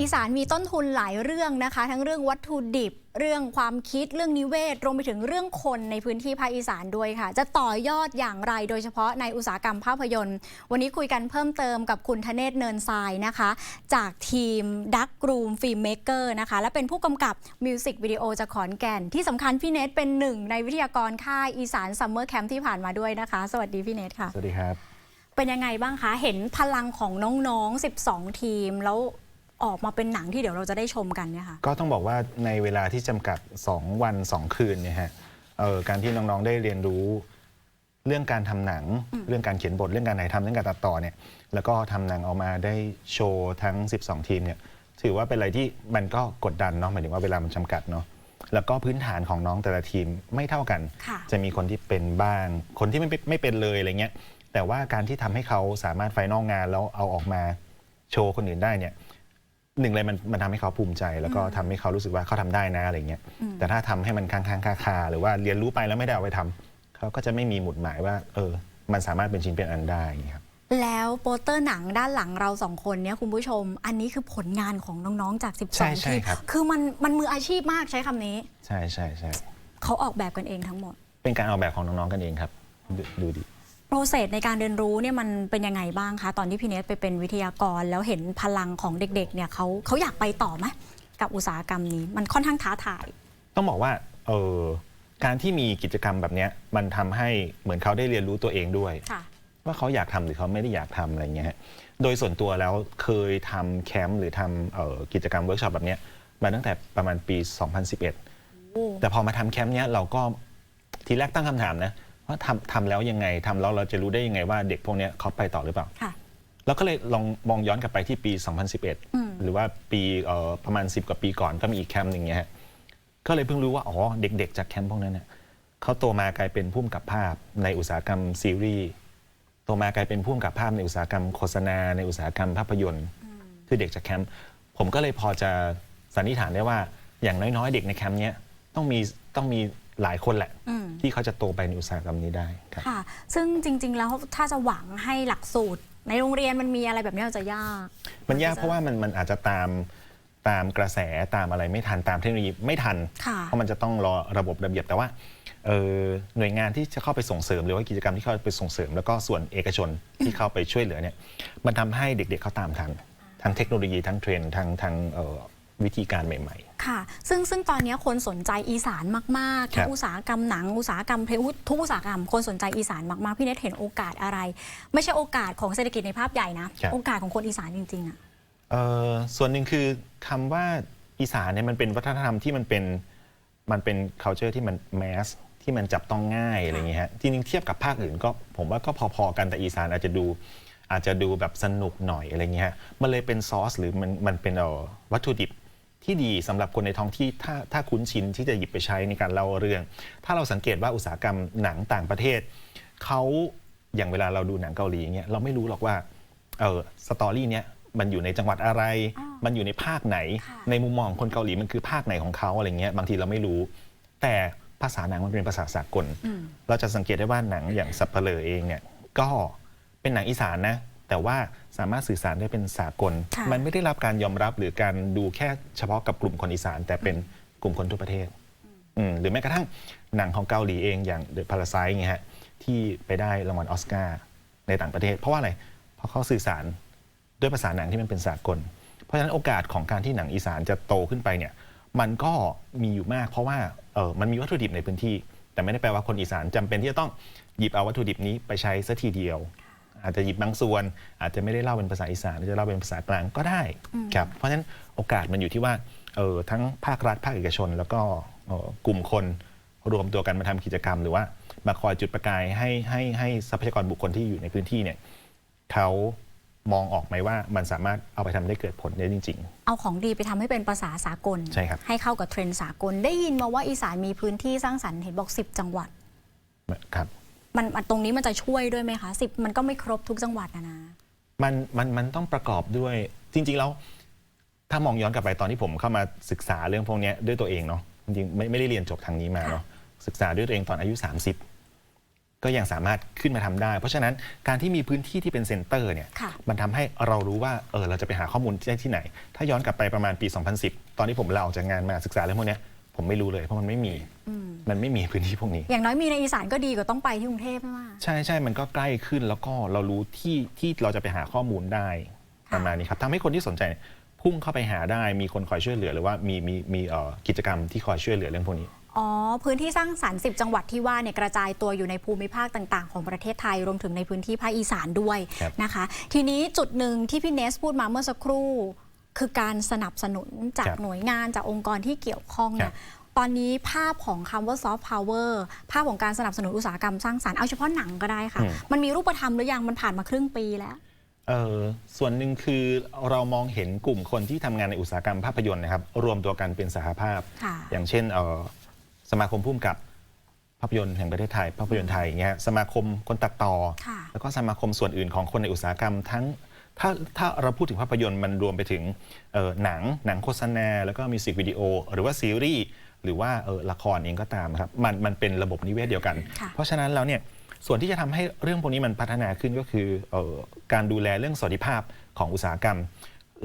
อีสานมีต้นทุนหลายเรื่องนะคะ ทั้งเรื่องวัตถุดิบ เรื่องความคิดเรื่องนิเวศ รวมไปถึงเรื่องคนในพื้นที่ภาคอีสานด้วยค่ะ จะต่อยอดอย่างไรโดยเฉพาะในอุตสาหกรรมภาพยนตร์ วันนี้คุยกันเพิ่มเติมกับคุณธเนศเนินทรายนะคะ จากทีมดักกรูมฟิล์มเมเกอร์นะคะ และเป็นผู้กำกับมิวสิกวิดีโอจากขอนแก่น ที่สำคัญพี่เนทเป็นหนึ่งในวิทยากรค่ายอีสานซัมเมอร์แคมป์ที่ผ่านมาด้วยนะคะ สวัสดีพี่เนทค่ะ สวัสดีครับ เป็นยังไงบ้างคะเห็นพลังของน้องๆ 12 ทีมแล้ว ออกมาเป็นหนังที่เดี๋ยวเราจะได้ชมกันเนี่ยค่ะก็ต้องบอกว่าในเวลาที่จำกัด 2 วัน 2 คืนเนี่ยฮะเอ่อการที่น้องๆได้เรียนรู้ เรื่องการทำหนัง เรื่องการเขียนบทเรื่องการถ่ายทำเรื่องการตัดต่อเนี่ยแล้วก็ทำหนังออกมาได้โชว์ทั้ง 12 ทีมเนี่ยถือว่าเป็นอะไรที่มันก็กดดันเนาะหมายถึงว่าเวลามันจำกัดเนาะแล้วก็พื้นฐานของน้องแต่ละทีมไม่เท่ากัน ค่ะ จะมีคนที่เป็นบ้าง คนที่ไม่เป็นไม่เป็นเลยอะไรเงี้ย แต่ว่าการที่ทำให้เขาสามารถไฟนอลงานแล้วเอาออกมาโชว์คนอื่นได้เนี่ย หนึ่งเลยมันมันทำให้เขาภูมิใจ แล้วก็ทำให้เขารู้สึกว่าเขาทำได้นะอะไรเงี้ยแต่ถ้าทำให้มันค้างๆคาๆหรือว่าเรียนรู้ไปแล้วไม่ได้เอาไปทำเขาก็จะไม่มีหมุดหมายว่า เออ มันสามารถเป็นชิ้นเป็นอันได้อย่างเงี้ยครับ แล้วโปสเตอร์หนังด้านหลังเราสองคนเนี่ยคุณผู้ชม อันนี้คือผลงานของน้องๆจาก ใช่12 ใช่ทีมครับ คือมันมันมืออาชีพมากใช้คำนี้ ใช่ใช่ใช่เขาออกแบบกันเองทั้งหมด เป็นการออกแบบของน้องๆกันเองครับ ดูดูดิ โปรเซสในการเรียนรู้เนี่ยมันเป็นยังไงบ้างคะตอนที่พี่เนทไปเป็นวิทยากร แล้วเห็นพลังของเด็กๆเนี่ยเขาเขาอยากไปต่อไหมกับอุตสาหกรรมนี้ มันค่อนข้างท้าทาย ต้องบอกว่าเออการที่มีกิจกรรมแบบเนี้ยมันทำให้เหมือนเขาได้เรียนรู้ตัวเองด้วยค่ะว่าเขาอยากทำหรือเขาไม่ได้อยากทำอะไรเงี้ยฮะโดยส่วนตัวแล้วเคยทำแคมป์หรือทำเอ่อกิจกรรมเวิร์กช็อปแบบเนี้ยมาตั้งแต่ประมาณปี 2011 แต่พอมาทำแคมป์เนี้ยเราก็ทีแรกตั้งคำถามนะ ว่าทำทำแล้วยังไงทำแล้วเราจะรู้ได้ยังไงว่าเด็กพวกเนี้ยเขาไปต่อหรือเปล่าค่ะเราก็เลยลองมองย้อนกลับไปที่ปีอืม2011 หรือว่าปีเอ่อประมาณ 10 กว่าปีก่อนก็มีอีกแคมป์หนึ่งเงี้ยฮะก็เลยเพิ่งรู้ว่า อ๋อ เด็กๆ จากแคมป์พวกนั้นเนี่ยเขาโตมากลายเป็นผู้กำกับภาพในอุตสาหกรรมซีรีส์โตมากลายเป็นผู้กำกับภาพในอุตสาหกรรมโฆษณา ในอุตสาหกรรมภาพยนตร์ คือเด็กจากแคมป์ผมก็เลยพอจะสันนิษฐานได้ว่าอย่างน้อยๆ เด็กในแคมป์เนี้ยต้องมีต้องมี หลายคนแหละ อืม ที่เขาจะโตไปในอุตสาหกรรมนี้ได้ครับ ค่ะ ซึ่งจริง ๆ แล้วถ้าจะหวังให้หลักสูตร ในโรงเรียนมันมีอะไรแบบนี้มันจะยาก มันยากเพราะว่ามันมันอาจจะตามตามกระแสตามอะไรไม่ทันตามเทคโนโลยีไม่ทัน ค่ะเพราะมันจะต้องรอระบบระเบียบแต่ว่าเอ่อหน่วยงานที่จะเข้าไปส่งเสริม หรือว่ากิจกรรมที่เข้าไปส่งเสริม แล้วก็ส่วนเอกชนที่เข้าไปช่วยเหลือเนี่ยมันทำให้เด็กๆเขาตามทันทั้งเทคโนโลยีทั้งเทรนด์ทั้งทั้งเอ่อ วิธีการใหม่ค่ะ ซึ่งซึ่งตอนนี้คนสนใจอีสานมากๆครัทั้บงอุตสาหกรรมหนัง อุตสาหกรรมเพลงทุกอุตสาหกรรม คนสนใจอีสานมากๆ พี่เนทเห็นโอกาสอะไร ไม่ใช่โอกาสของเศรษฐกิจในภาพใหญ่นะครับโอกาสของคนอีสานจริงๆอะๆเอ่อส่วนหนึ่งคือคำว่าอีสานเนี่ยมันเป็นวัฒนธรรมที่มันเป็นมันเป็น culture ที่มันแมสที่มันจับต้องง่ายอะไรอย่างเงี้ยฮะจริงๆเทียบกับภาคอื่นก็ผมว่าก็พอๆกันแต่อีสานอาจจะดูอาจจะดูแบบสนุกหน่อยอะไรเงี้ยฮะมันเลยเป็นซอสหรือมันมันเป็นเอ่อวัตถุดิบ ที่ดีสำหรับคนในท้องที่ถ้าถ้าคุ้นชินที่จะหยิบไปใช้ในการเล่าเรื่อง ถ้าเราสังเกตว่าอุตสาหกรรมหนังต่างประเทศเขาอย่างเวลาเราดูหนังเกาหลีเงี้ยเราไม่รู้หรอกว่าเออสตอรี่เนี้ยมันอยู่ในจังหวัดอะไรอ้าวมันอยู่ในภาคไหนค่ะในมุมมองของคนเกาหลีมันคือภาคไหนของเขาอะไรเงี้ยบางทีเราไม่รู้ แต่ภาษาหนังมันเป็นภาษาสากลอืมเราจะสังเกตได้ว่าหนังอย่างสับเปลอเองเนี่ยก็เป็นหนังอีสานนะ แต่ว่าสามารถสื่อสารได้เป็นสากล ค่ะ มันไม่ได้รับการยอมรับหรือการดูแค่เฉพาะกับกลุ่มคนอีสาน แต่เป็นกลุ่มคนทั่วประเทศอืมหรือแม้กระทั่งหนังของเกาหลีเองอย่าง The Parasite เงี้ยฮะที่ไปได้รางวัลออสการ์ในต่างประเทศ เพราะว่าอะไร เพราะเขาสื่อสารด้วยภาษาหนังที่มันเป็นสากล เพราะฉะนั้นโอกาสของการที่หนังอีสานจะโตขึ้นไปเนี่ยมันก็มีอยู่มาก เพราะว่าเออมันมีวัตถุดิบในพื้นที่ แต่ไม่ได้แปลว่าคนอีสานจำเป็นที่จะต้องหยิบเอาวัตถุดิบนี้ไปใช้สัทีเดียว อาจจะหยิบบางส่วน อาจจะไม่ได้เล่าเป็นภาษาอีสานอาจจะเล่าเป็นภาษากลางก็ได้ครับเพราะฉะนั้นโอกาสมันอยู่ที่ว่าเออทั้งภาครัฐภาคเอกชน แล้วก็เอ่อกลุ่มคนรวมตัวกันมาทำกิจกรรม หรือว่ามาคอยจุดประกายให้ให้ให้ทรัพยากรบุคคลที่อยู่ในพื้นที่เนี่ยเขามองออกไหมว่ามันสามารถเอาไปทำได้เกิดผลได้จริงเอาของดีไปทำให้เป็นภาษาสากลใช่ครับเข้ากับเทรนด์สากล ได้ยินมาว่าอีสานมีพื้นที่สร้างสรรค์เห็นบอก 10 จังหวัดๆครับ มันมันตรงนี้มันจะช่วยด้วยไหมคะสิบมันก็ไม่ครบทุกจังหวัดนะนะมันมันมันต้องประกอบด้วยจริง ๆ แล้ว ถ้ามองย้อนกลับไปตอนที่ผมเข้ามาศึกษาเรื่องพวกเนี้ยด้วยตัวเองเนาะจริงๆไม่ไม่ได้เรียนจบทางนี้มาค่ะเนาะศึกษาด้วยตัวเองตอนอายุ 30 ก็ยังสามารถขึ้นมาทำได้ เพราะฉะนั้นการที่มีพื้นที่ที่เป็นเซ็นเตอร์เนี่ยค่ะมันทำให้เรารู้ว่าเออเราจะไปหาข้อมูลได้ที่ไหน ถ้าย้อนกลับไปประมาณปี 2010 ตอนที่ผมลาออกจากงานมาศึกษาเรื่องพวกเนี้ย ผมไม่รู้เลยเพราะมันไม่มี มันไม่มีพื้นที่พวกนี้ อย่างน้อยมีในอีสานก็ดีกว่าต้องไปที่กรุงเทพมากใช่ใช่มันก็ใกล้ขึ้นแล้วก็เรารู้ที่ที่เราจะไปหาข้อมูลได้ค่ะประมาณนี้ครับทำให้คนที่สนใจเนี่ยพุ่งเข้าไปหาได้มีคนคอยช่วยเหลือหรือว่ามีมีมีเอ่อกิจกรรมที่คอยช่วยเหลือเรื่องพวกนี้อ๋อ พื้นที่สร้างสรรค์10 จังหวัดที่ว่าเนี่ยกระจายตัวอยู่ในภูมิภาคต่างๆ ของประเทศไทย รวมถึงในพื้นที่ภาคอีสานด้วยครับนะคะ ทีนี้จุดหนึ่งที่พี่เนสพูดมาเมื่อสักครู่ คือการสนับสนุนจากหน่วยงานจากองค์กรที่เกี่ยวข้องเนี่ยตอนนี้ภาพของคำว่าซอฟต์พาวเวอร์ภาพของการสนับสนุนอุตสาหกรรมสร้างสรรค์เอาเฉพาะหนังก็ได้ค่ะ มันมีรูปธรรมหรือยังมันผ่านมาครึ่งปีแล้วเออส่วนหนึ่งคือเรามองเห็นกลุ่มคนที่ทำงานในอุตสาหกรรมภาพยนตร์นะครับ รวมตัวกันเป็นสหภาพค่ะอย่างเช่นเอ่อสมาคมผู้กำกับภาพยนตร์แห่งประเทศไทย ภาพยนตร์ไทยอย่างเงี้ยสมาคมคนตัดต่อค่ะแล้วก็สมาคมส่วนอื่นของคนในอุตสาหกรรมทั้ง ถ้าถ้าเราพูดถึงภาพยนตร์มันรวมไปถึงเอ่อหนังหนังโฆษณา แล้วก็มิวสิกวิดีโอ หรือว่าซีรีส์หรือว่าเอ่อละครเองก็ตามครับมันมันเป็นระบบนิเวศเดียวกันค่ะเพราะฉะนั้นแล้วเนี่ยส่วนที่จะทำให้เรื่องพวกนี้มันพัฒนาขึ้นก็คือเออการดูแลเรื่องสวัสดิภาพของอุตสาหกรรม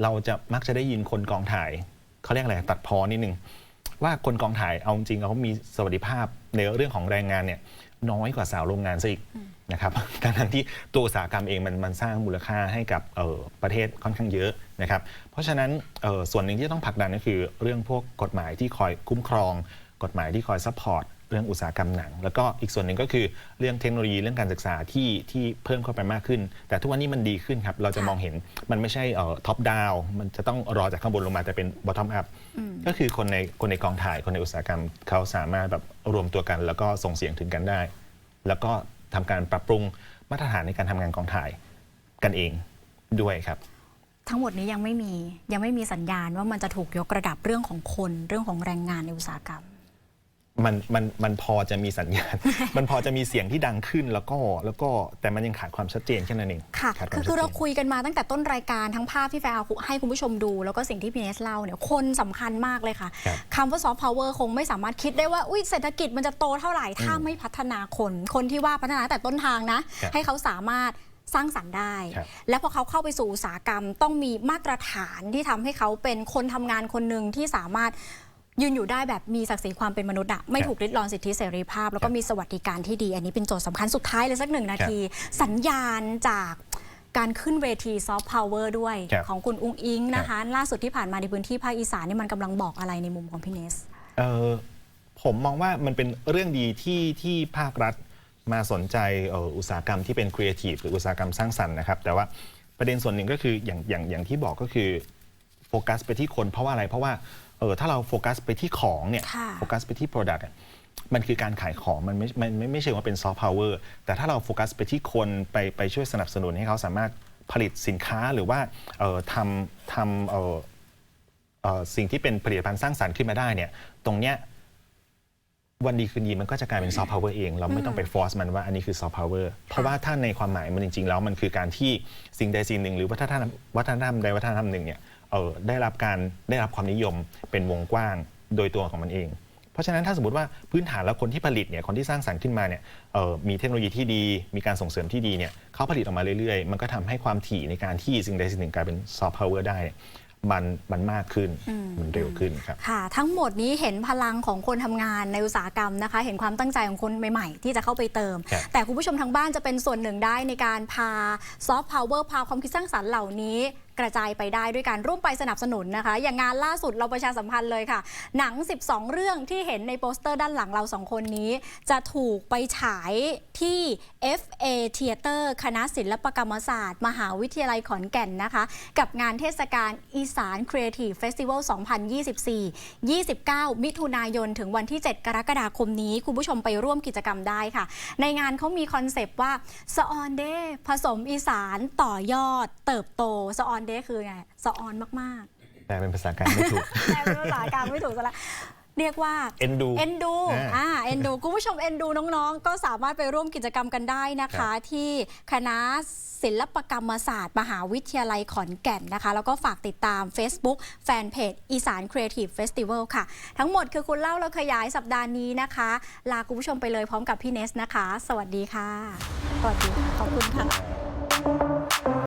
เราจะมักจะได้ยินคนกองถ่ายเขาเรียกอะไรตัดพอนิดนึงว่าคนกองถ่ายเอาจริงๆเขามีสวัสดิภาพในเรื่องของแรงงานเนี่ยน้อยกว่าสาวโรงงานซะอีก นะครับทั้งๆที่ตัวอุตสาหกรรมเองมันมันสร้างมูลค่าให้กับเอ่อประเทศค่อนข้างเยอะนะครับ เพราะฉะนั้นเอ่อส่วนหนึ่งที่ต้องผลักดันก็คือ เรื่องพวกกฎหมายที่คอยคุ้มครอง กฎหมายที่คอยซัพพอร์ตเรื่องอุตสาหกรรมหนัง แล้วก็อีกส่วนหนึ่งก็คือเรื่องเทคโนโลยีเรื่องการศึกษาที่ที่เพิ่มเข้าไปมากขึ้น แต่ทุกวันนี้มันดีขึ้นครับ เราจะค่ะมองเห็นมันไม่ใช่ท็อปดาวมันจะต้องรอจากข้างบนลงมาแต่เป็นบอททอมอัพก็คือคนในคนในกองถ่ายคนในอุตสาหกรรมเขาสามารถแบบรวมตัวกัน แล้วก็ส่งเสียงถึงกันได้ แล้วก็ ทำการปรับปรุงมาตรฐานในการทำงานกองถ่ายกันเองด้วยครับ ทั้งหมดนี้ยังไม่มียังไม่มีสัญญาณว่ามันจะถูกยกระดับเรื่องของคนเรื่องของแรงงานในอุตสาหกรรม มันมันมันพอจะมีสัญญาณ มันพอจะมีเสียงที่ดังขึ้นแล้วก็แล้วก็แต่มันยังขาดความชัดเจนแค่นั้นเองค่ะขาดวามคือชัดคือเราจนคุยกันมาตั้งแต่ต้นรายการทั้งภาพที่แฟร์เอาให้คุณผู้ชมดู แล้วก็สิ่งที่พี่เนสเล่าเนี่ยคนสำคัญมากเลยค่ะครับคำว่าซอฟต์พาวเวอร์คงไม่สามารถคิดได้ว่าอุ้ยเศรษฐกิจมันจะโตเท่าไหร่ ถ้าไม่พัฒนาคน คนที่ว่าพัฒนาแต่ต้นทางนะครับให้เขาสามารถสร้างสรรค์ได้ครับและพอเขาเข้าไปสู่อุตสาหกรรม ต้องมีมาตรฐานที่ทำให้เขาเป็นคนทำงานคนหนึ่งที่สามารถ ยืนอยู่ได้แบบมีศักดิ์ศรีความเป็นมนุษย์อะไม่ครับถูกริดรอนสิทธิเสรีภาพ แล้วครัก็บมีสวัสดิการที่ดี อันนี้เป็นโจทย์สำคัญสุดท้ายเลยสักหนึ่งนาที สัญญาณจากการขึ้นเวทีซอฟต์พาวเวอร์ด้วยครับของคุณอุ้งอิงนะคะ ล่าสุดที่ผ่านมาในพื้นที่ภาคอีสานนี่มันกำลังบอกอะไรในมุมของพี่เนสเออผมมองว่ามันเป็นเรื่องดีที่ที่ภาครัฐมาสนใจเอ่ออุตสาหกรรมที่เป็นครีเอทีฟหรืออุตสาหกรรมสร้างสรรค์นะครับ แต่ว่าประเด็นส่วนหนึ่งก็คืออย่างอย่างอย่างที่บอกก็คือโฟกัสไปที่คนเพราะว่าอะไรเพราะว่า เออถ้าเราโฟกัสไปที่ของเนี่ยค่ะ โฟกัสไปที่ Product อะมันคือการขายของมันไม่มันไม่ไม่ใช่ว่าเป็นซอฟต์พาวเวอร์แต่ถ้าเราโฟกัสไปที่คนไปไปช่วยสนับสนุนให้เขาสามารถผลิตสินค้าหรือว่าเอ่อทำทำเอ่อ เอ่อสิ่งที่เป็นผลิตภัณฑ์สร้างสรรค์ขึ้นมาได้เนี่ยตรงเนี้ย วันดีคืนดีมันก็จะกลายเป็นซอฟต์พาวเวอร์เอง เราไม่ต้องไปฟอร์สมันว่าอันนี้คือซอฟต์พาวเวอร์เพราะว่าถ้าในความหมายมันจริง ๆ แล้วมันคือการที่สิ่งใดสิ่งหนึ่ง หรือวัฒนธรรมวัฒนธรรมใดวัฒนธรรมหนึ่งเนี่ยเออได้รับการได้รับความนิยมเป็นวงกว้างโดยตัวของมันเอง เพราะฉะนั้นถ้าสมมติว่าพื้นฐานแล้วคนที่ผลิตเนี่ยคนที่สร้างสรรค์ขึ้นมาเนี่ยเอ่อมีเทคโนโลยีที่ดี มีการส่งเสริมที่ดีเนี่ยเขาผลิตออกมาเรื่อยๆ มันก็ทำให้ความถี่ในการที่สิ่งใดสิ่งหนึ่งกลายเป็นซอฟต์พาวเวอร์ได้เนี่ย มันมันมากขึ้นมันเร็วขึ้นครับค่ะ ทั้งหมดนี้เห็นพลังของคนทำงานในอุตสาหกรรมนะคะ เห็นความตั้งใจของคนใหม่ ๆ ที่จะเข้าไปเติมครับแต่คุณผู้ชมทางบ้านจะเป็นส่วนหนึ่งได้ในการพาซอฟต์พาวเวอร์พาความคิดสร้างสรรค์เหล่านี้กระจายไปได้ด้วยการร่วมไปสนับสนุนนะคะ อย่างงานล่าสุดเราประชาสัมพันธ์เลยค่ะ หนัง 12 เรื่องที่เห็นในโปสเตอร์ด้านหลังเราสองคนนี้ จะถูกไปฉายที่ FA Theater คณะศิลปกรรมศาสตร์ มหาวิทยาลัยขอนแก่นนะคะ กับงานเทศกาลอีสาน Creative Festival 2024 29 มิถุนายนถึงวันที่ 7 กรกฎาคมนี้คุณผู้ชมไปร่วมกิจกรรมได้ค่ะ ในงานเขามีคอนเซปต์ว่าสออนเดผสมอีสานต่อยอด เติบโตสออนเดคือไงสออนมากๆแต่เป็นภาษากลางไม่ถูกแต่เป็นภาษากลางไม่ถูกซะแล้วเรียกว่า เอ็นดู เอ็นดูอ่าอ่าเอ็นดู คุณผู้ชมเอ็นดูน้องๆ ก็สามารถไปร่วมกิจกรรมกันได้นะครัคะบที่คณะศิลปกรรมศาสตร์ มหาวิทยาลัยขอนแก่นนะคะ แล้วก็ฝากติดตาม Facebook แฟนเพจอีสานครีเอทีฟเฟสติวัลค่ะ ทั้งหมดคือคุณเล่าแล้วขยายสัปดาห์นี้นะคะ ลาคุณผู้ชมไปเลยพร้อมกับพี่เนสนะคะ สวัสดีค่ะ สวัสดีค่ะขอบคุณค่ะ